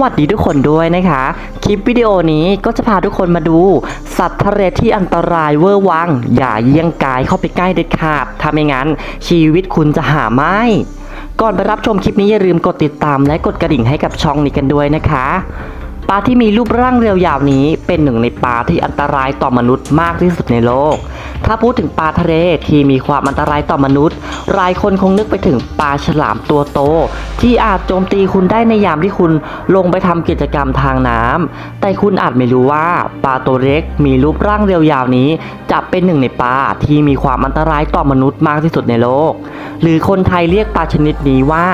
วัสดีทุกคนด้วยนะคะ คลิปวิดีโอนี้ก็จะพาทุกคนมาดู สัตว์ทะเลที่อันตรายเวอร์วัง อย่าเยี่ยงกายเข้าไปใกล้เด็ดขาดถ้าไม่งั้น ชีวิตคุณจะหาไม่ ก่อนไปรับชมคลิปนี้อย่าลืมกดติดตามและกดกระดิ่งให้กับช่องนี้กันด้วยนะคะปลาที่มีรูปร่างเรียวยาวนี้เป็นหนึ่งในปลาที่อันตรายต่อมนุษย์มากที่สุดในโลก ถ้าพูดถึงปลาทะเลที่มีความอันตรายต่อมนุษย์ หลายคนคงนึกไปถึงปลาฉลามตัวโต ที่อาจโจมตีคุณได้ในยามที่คุณลงไปทำกิจกรรมทางน้ำแต่คุณอาจไม่รู้ว่าปลาตัวเล็กมีรูปร่างเรียวยาวนี้ จะเป็นหนึ่งในปลาที่มีความอันตรายต่อมนุษย์มากที่สุดในโลก หรือคนไทยเรียกปลาชนิดนี้ว่า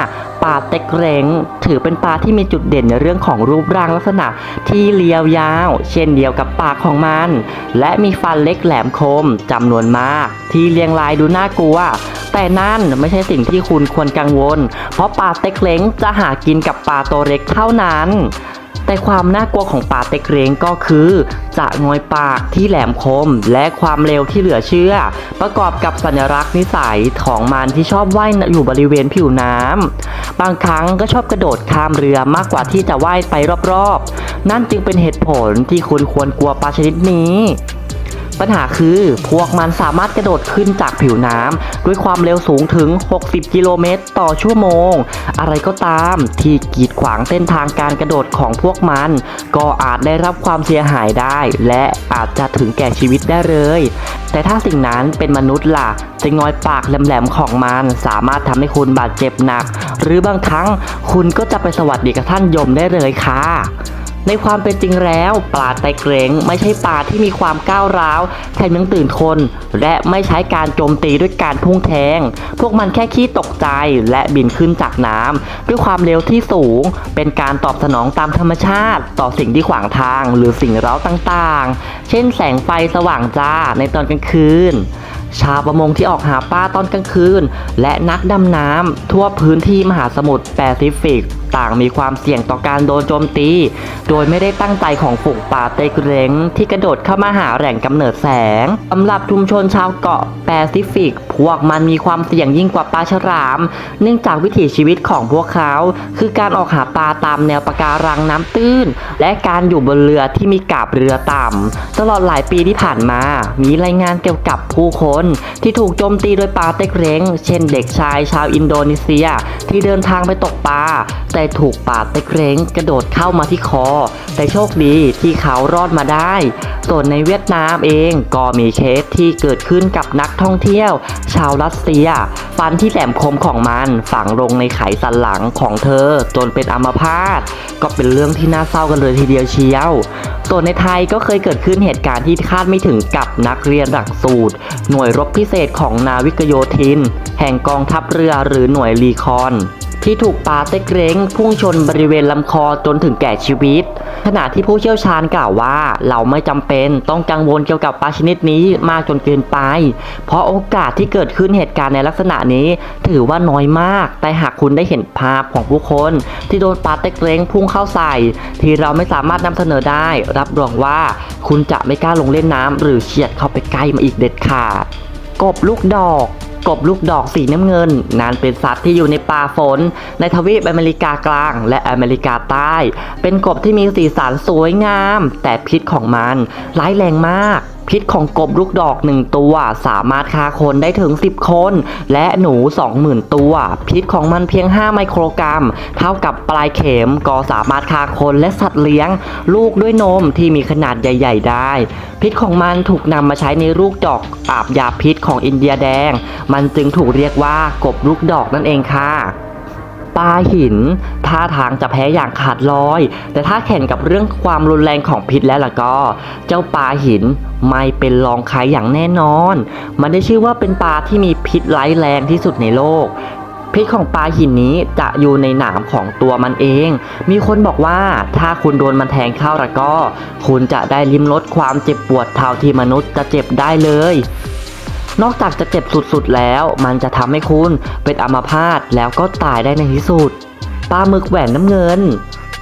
ปลาเต็กเร้งถือเป็นปลาที่มีจุดเด่นในเรื่องของรูปร่างลักษณะที่เรียวยาว เช่นเดียวกับปากของมัน และมีฟันเล็กแหลมคมจำนวนมาก ที่เรียงรายดูน่ากลัวแต่นั่นไม่ใช่สิ่งที่คุณควรกังวล เพราะปลาเต็กเล้งจะหากินกับปลาตัวเล็กเท่านั้น แต่ความน่ากลัวของปลาเต็กเร้งก็คือ จะงอยปากที่แหลมคม และความเร็วที่เหลือเชื่อ ประกอบกับสัญลักษณ์นิสัยของมันที่ชอบว่ายอยู่บริเวณผิวน้ำบางครั้งก็ชอบกระโดดข้ามเรือมากกว่าที่จะว่ายไปรอบๆ นั่นจึงเป็นเหตุผลที่คุณควรกลัวปลาชนิดนี้ ปัญหาคือพวกมันสามารถกระโดดขึ้นจากผิวน้ำด้วยความเร็วสูงถึง 60 กิโลเมตรต่อชั่วโมง อะไรก็ตามที่กีดขวางเส้นทางการกระโดดของพวกมัน ก็อาจได้รับความเสียหายได้ และอาจจะถึงแก่ชีวิตได้เลย แต่ถ้าสิ่งนั้นเป็นมนุษย์ล่ะจะงอยปากแหลมๆของมันสามารถทำให้คุณบาดเจ็บหนัก หรือบางครั้งคุณก็จะไปสวัสดีกับท่านยมได้เลยค่ะ ในความเป็นจริงแล้วปลาไตเกรงไม่ใช่ปลาที่มีความก้าวร้าวแถมยังตื่นคน และไม่ใช้การโจมตีด้วยการพุ่งแทง พวกมันแค่ขี้ตกใจและบินขึ้นจากน้ำด้วยความเร็วที่สูง เป็นการตอบสนองตามธรรมชาติ ต่อสิ่งที่ขวางทางหรือสิ่งเร้าต่างๆ เช่นแสงไฟสว่างจ้าในตอนกลางคืน ชาวประมงที่ออกหาปลาตอนกลางคืน และนักดำน้ำทั่วพื้นที่มหาสมุทรแปซิฟิก ต่างมีความเสี่ยงต่อการโดนโจมตี โดยไม่ได้ตั้งใจของฝูงปลาเตกเร้งที่กระโดดเข้ามาหาแหล่งกำเนิดแสงสำหรับชุมชนชาวเกาะแปซิฟิก พวกมันมีความเสี่ยงยิ่งกว่าปลาฉลาม เนื่องจากวิถีชีวิตของพวกเขา คือการออกหาปลาตามแนวปะการังน้ำตื้น และการอยู่บนเรือที่มีกาบเรือต่ำตลอดหลายปีที่ผ่านมา มีรายงานเกี่ยวกับผู้คนที่ถูกโจมตีโดยปลาเต็กเร้ง เช่นเด็กชายชาวอินโดนีเซีย ที่เดินทางไปตกปลาแต่ถูกปลาเต็กเร้งกระโดดเข้ามาที่คอ แต่โชคดีที่เขารอดมาได้ ส่วนในเวียดนามเองก็มีเคสที่เกิดขึ้นกับนักท่องเที่ยว ชาวรัสเซีย ฟันที่แหลมคมของมันฝังลงในไขสันหลังของเธอจนเป็นอัมพาตก็เป็นเรื่องที่น่าเศร้ากันเลยทีเดียวเชียว ส่วนในไทยก็เคยเกิดขึ้นเหตุการณ์ที่คาดไม่ถึงกับนักเรียนหลักสูตร หน่วยรบพิเศษของนาวิกโยธิน แห่งกองทัพเรือหรือหน่วยรีคอน ที่ถูกปลาเต็กเร้งพุ่งชนบริเวณลำคอจนถึงแก่ชีวิต ขณะที่ผู้เชี่ยวชาญกล่าวว่า เราไม่จำเป็นต้องกังวลเกี่ยวกับปลาชนิดนี้มากจนเกินไป เพราะโอกาสที่เกิดขึ้นเหตุการณ์ในลักษณะนี้ ถือว่าน้อยมาก แต่หากคุณได้เห็นภาพของผู้คน ที่โดนปลาเต็กเร้งพุ่งเข้าใส่ ที่เราไม่สามารถนำเสนอได้ รับรองว่าคุณจะไม่กล้าลงเล่นน้ำหรือเฉียดเข้าไปใกล้มาอีกเด็ดขาดกบลูกดอก กบลูกดอกสีน้ำเงินนั้นเป็นสัตว์ที่อยู่ในป่าฝน ในทวีปอเมริกากลาง และอเมริกาใต้ เป็นกบที่มีสีสันสวยงาม แต่พิษของมันร้ายแรงมาก พิษของกบลูกดอกหนึ่งตัว สามารถฆ่าคนได้ถึง 10 คน และหนู 20,000 ตัว พิษของมันเพียง 5 ไมโครกรัม เท่ากับปลายเข็มก็สามารถฆ่าคนและสัตว์เลี้ยง ลูกด้วยนมที่มีขนาดใหญ่ ๆ ได้ พิษของมันถูกนำมาใช้ในลูกดอกอาบยาพิษของอินเดียแดง มันจึงถูกเรียกว่ากบลูกดอกนั่นเองค่ะ ปลาหิน ท่าทางจะแพ้อย่างขาดลอย แต่ถ้าแข่งกับเรื่องความรุนแรงของพิษแล้วล่ะก็ เจ้าปลาหินไม่เป็นรองใครอย่างแน่นอน มันได้ชื่อว่าเป็นปลาที่มีพิษร้ายแรงที่สุดในโลกพิษของปลาหินนี้จะอยู่ในหนามของตัวมันเอง มีคนบอกว่าถ้าคุณโดนมันแทงเข้าแล้วก็ คุณจะได้ลิ้มรสความเจ็บปวดเท่าที่มนุษย์จะเจ็บได้เลย นอกจากจะเจ็บสุดๆแล้ว มันจะทำให้คุณเป็นอัมพาตแล้วก็ตายได้ในที่สุดปลาหมึกแหวนน้ำเงิน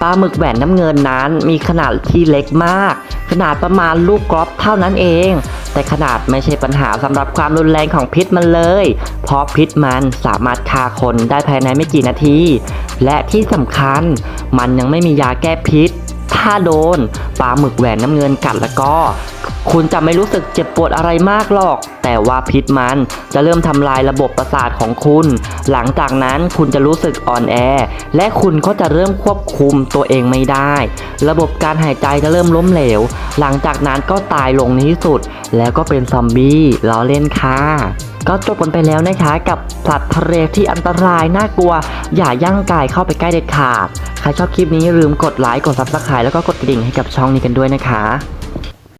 ปลาหมึกแหวนน้ำเงินนั้นมีขนาดที่เล็กมาก ขนาดประมาณลูกกอล์ฟเท่านั้นเอง แต่ขนาดไม่ใช่ปัญหาสำหรับความรุนแรงของพิษมันเลย เพราะพิษมันสามารถฆ่าคนได้ภายในไม่กี่นาที และที่สำคัญมันยังไม่มียาแก้พิษ ถ้าโดนปลาหมึกแหวนน้ำเงินกัดแล้วก็ คุณจะไม่รู้สึกเจ็บปวดอะไรมากหรอก แต่ว่าพิษมันจะเริ่มทำลายระบบประสาทของคุณ หลังจากนั้นคุณจะรู้สึกอ่อนแอ และคุณก็จะเริ่มควบคุมตัวเองไม่ได้ ระบบการหายใจจะเริ่มล้มเหลว หลังจากนั้นก็ตายลงในที่สุด แล้วก็เป็นซอมบี้ล้อเล่นค่ะก็จบกันไปแล้วนะคะกับสัตว์ทะเลที่อันตรายน่ากลัว อย่าย่างกายเข้าไปใกล้เด็ดขาด ใครชอบคลิปนี้อย่าลืมกดไลค์กดซับสไครต์แล้วก็กดกระดิ่งให้กับช่องนี้กันด้วยนะคะ